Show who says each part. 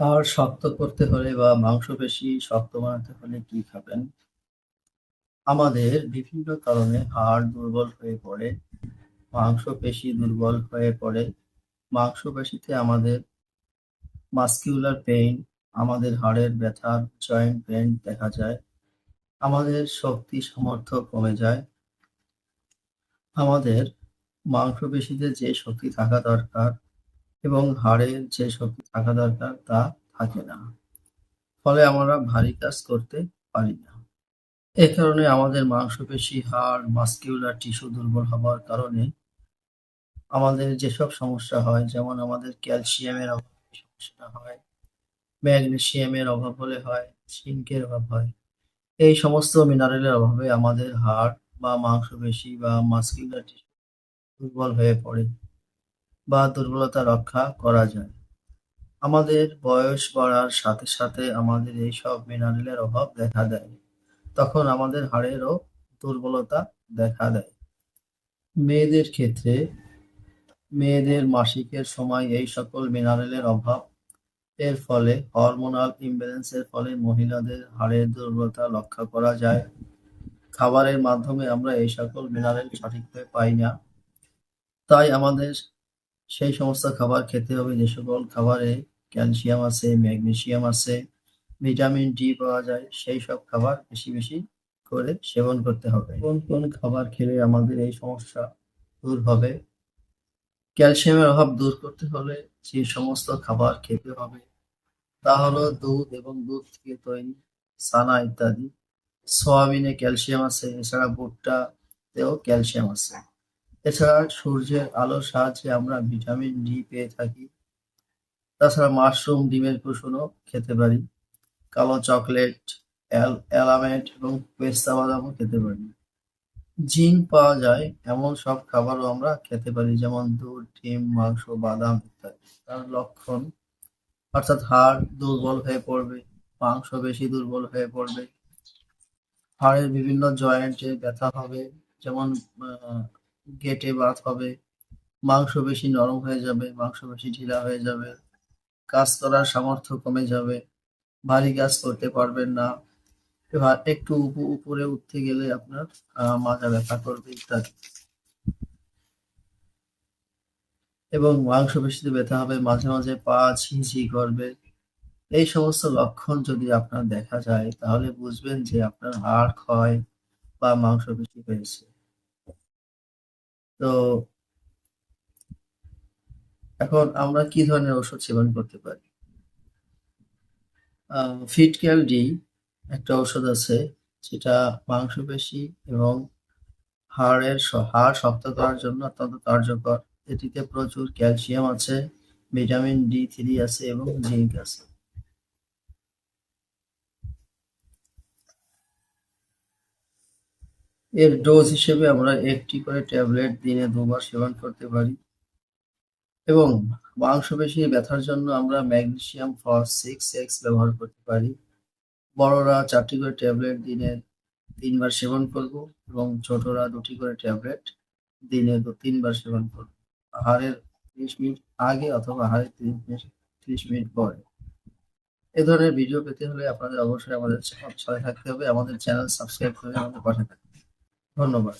Speaker 1: হাড় শক্ত করতে হলে বা মাংসপেশি শক্ত বানাতে হলে কি খাবেন? আমাদের বিভিন্ন কারণে হাড় দুর্বল হয়ে পড়ে, মাংসপেশি দুর্বল হয়ে পড়ে। মাংসপেশিতে আমাদের মাসকিউলার পেইন, আমাদের হাড়ের ব্যথার জয়েন্ট পেইন দেখা যায়। আমাদের শক্তি সামর্থ্য কমে যায়। আমাদের মাংসপেশিতে যে শক্তি থাকা দরকার এবং হাড়ের যে শক্তি থাকা দরকার তা থাকে না। ফলে আমরা ভারী কাজ করতে পারি না। এ কারণে আমাদের মাংসপেশি, হাড়, মাসকিউলার টিস্যু দুর্বল হবার কারণে আমাদের যেসব সমস্যা হয় যেমন আমাদের ক্যালসিয়ামের অভাবে সমস্যা হয়, ম্যাগনেসিয়ামের অভাব হলে হয়, সিঙ্কের অভাব হয়। এই সমস্ত মিনারেলের অভাবে আমাদের হাড় বা মাংসপেশি বা মাসকিউলার টিস্যু দুর্বল হয়ে পড়ে বা দুর্বলতা রক্ষা করা যায়। আমাদের বয়স বাড়ার সাথে সাথে আমাদের এইসব মিনারেলের অভাব দেখা দেয়। তখন আমাদের হাড়েরও দুর্বলতা দেখা দেয়। মেয়েদের ক্ষেত্রে মেয়েদের মাসিকের সময় এই সকল মিনারেলের অভাব এর ফলে হরমোনাল ইমব্যালেন্সের ফলে মহিলাদের হাড়ের দুর্বলতা লক্ষ্য করা যায়। খাবারের মাধ্যমে আমরা এই সকল মিনারেল সঠিকভাবে পাই না। তাই আমাদের সেই সমস্ত খাবার খেতে হবে যে সকল খাবারে ক্যালসিয়াম আছে, ম্যাগনেসিয়াম আছে, ভিটামিন ডি পাওয়া যায় সেই সব খাবার বেশি বেশি করে সেবন করতে হবে। কোন কোন খাবার খেলে আমাদের এই সমস্যা দূর হবে? ক্যালসিয়ামের অভাব দূর করতে হলে যে সমস্ত খাবার খেতে হবে তা হলো দুধ এবং দুধ থেকে তৈরি ছানা ইত্যাদি। সয়াবিনে ক্যালসিয়াম আছে, এছাড়া ভুট্টাতেও ক্যালসিয়াম আছে। এছাড়া সূর্যের আলোর সাহায্যে আমরা ভিটামিন ডি পেয়ে থাকি। তাছাড়া মাশরুম, ডিমের কুসুমও খেতে পারি। কালো চকলেট, এলামেন্ট এবং পেস্তা বাদামও খেতে পারি। জিংক পাওয়া যায় এমন সব খাবারও আমরা খেতে পারি যেমন দুধ, ডিম, মাংস, বাদাম ইত্যাদি। তার লক্ষণ অর্থাৎ হাড় দুর্বল হয়ে পড়বে, মাংস বেশি দুর্বল হয়ে পড়বে, হাড়ের বিভিন্ন জয়েন্টে ব্যথা হবে যেমন গেটে বাত হবে, মাংসপেশি নরম হয়ে যাবে, মাংসপেশি ঢিলা হয়ে যাবে, কাজ করার সামর্থ্য কমে যাবে, ভারী কাজ করতে পারবেন না, একটু উপ উপরে উঠতে গেলে আপনার মাজা ব্যথা করবে ইত্যাদি। এবং মাংসপেশিতে ব্যথা হবে, মাঝে মাঝে পা ঝিঁঝি করবে। এই সমস্ত লক্ষণ যদি আপনার দেখা যায় তাহলে বুঝবেন যে আপনার হাড় ক্ষয় বা মাংসপেশি হয়েছে। তো এখন আমরা কি ধরনের ওষুধ সেবন করতে পারি? ফিটক্যাল ডি একটা ওষুধ আছে যেটা মাংসপেশি এবং হাড়ের হাড় শক্ত করার জন্য অত্যন্ত কার্যকর। এটিতে প্রচুর ক্যালসিয়াম আছে, ভিটামিন ডি থ্রি আছে এবং জিঙ্ক আছে। এর ডোজ হিসেবে আমরা একটি করে ট্যাবলেট দিনে দুবার সেবন করতে পারি। এবং মাংসপেশি ব্যথার জন্য আমরা ম্যাগনেসিয়াম ফর সিক্স এক্স ব্যবহার করতে পারি। বড়রা চারটি করে ট্যাবলেট দিনে তিনবার সেবন করব এবং ছোটরা দুটি করে ট্যাবলেট দিনে দু, তিনবার সেবন করব। আহারের ত্রিশ মিনিট আগে অথবা আহারের ত্রিশ মিনিট ত্রিশ মিনিট পরে। এ ধরনের ভিডিও পেতে হলে আপনাদের অবশ্যই আমাদের সাথে থাকতে হবে। আমাদের চ্যানেল সাবস্ক্রাইব করে আমাদের পাশে থাকতে ধন্যবাদ।